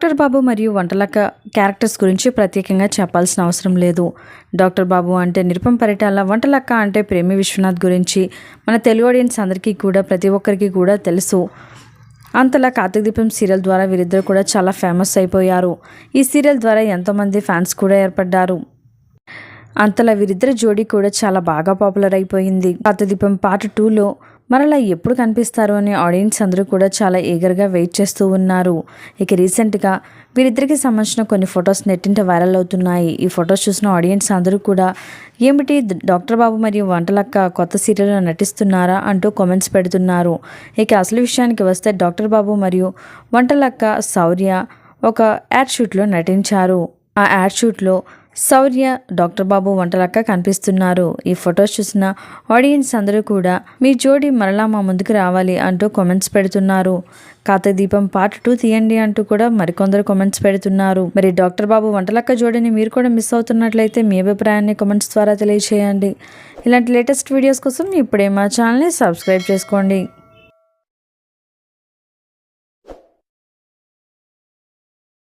Doctor బాబు మరియు Vantalakka characters గురించి ప్రత్యేకంగా చెప్పాల్సిన అవసరం లేదు. డాక్టర్ బాబు అంటే నిరుపం పరిటాల వంటలక్క అంటే ప్రేమి విశ్వనాథ్ గురించి మన తెలుగు ఆడియన్స్ అందరికీ కూడా ప్రతి ఒక్కరికి కూడా తెలుసు. అంతలా కార్తీక దీపం సీరియల్ ద్వారా వీరిద్దరు కూడా చాలా ఫేమస్ అయిపోయారు. ఈ సీరియల్ ద్వారా ఎంతోమంది ఫ్యాన్స్ కూడా ఏర్పడ్డారు. అంతలా వీరిద్దరి జోడీ కూడా చాలా బాగా పాపులర్ అయిపోయింది. దీపం పార్ట్ టూలో మరలా ఎప్పుడు కనిపిస్తారు అని ఆడియన్స్ అందరూ కూడా చాలా ఈగర్గా వెయిట్ చేస్తూ ఉన్నారు. ఇక రీసెంట్గా వీరిద్దరికి సంబంధించిన కొన్ని ఫొటోస్ నెట్టింట వైరల్ అవుతున్నాయి. ఈ ఫొటోస్ చూసిన ఆడియన్స్ అందరూ కూడా ఏమిటి డాక్టర్ బాబు మరియు వంటలక్క కొత్త సీరియల్లో నటిస్తున్నారా? అంటూ కామెంట్స్ పెడుతున్నారు. ఇక అసలు విషయానికి వస్తే డాక్టర్ బాబు మరియు వంటలక్క శౌర్య ఒక యాడ్ షూట్లో నటించారు. ఆ యాడ్ షూట్లో శౌర్య డాక్టర్ బాబు వంటలక్క కనిపిస్తున్నారు. ఈ ఫొటోస్ చూసిన ఆడియన్స్ అందరూ కూడా మీ జోడి మరలా మా ముందుకు రావాలి అంటూ కామెంట్స్ పెడుతున్నారు. కార్తీక దీపం పార్ట్ టూ తీయండి అంటూ కూడా మరికొందరు కామెంట్స్ పెడుతున్నారు. మరి డాక్టర్ బాబు వంటలక్క జోడిని మీరు కూడా మిస్ అవుతున్నట్లయితే మీ అభిప్రాయాన్ని కామెంట్స్ ద్వారా తెలియజేయండి ఇలాంటి లేటెస్ట్ వీడియోస్ కోసం ఇప్పుడే మా ఛానల్ని సబ్స్క్రైబ్ చేసుకోండి.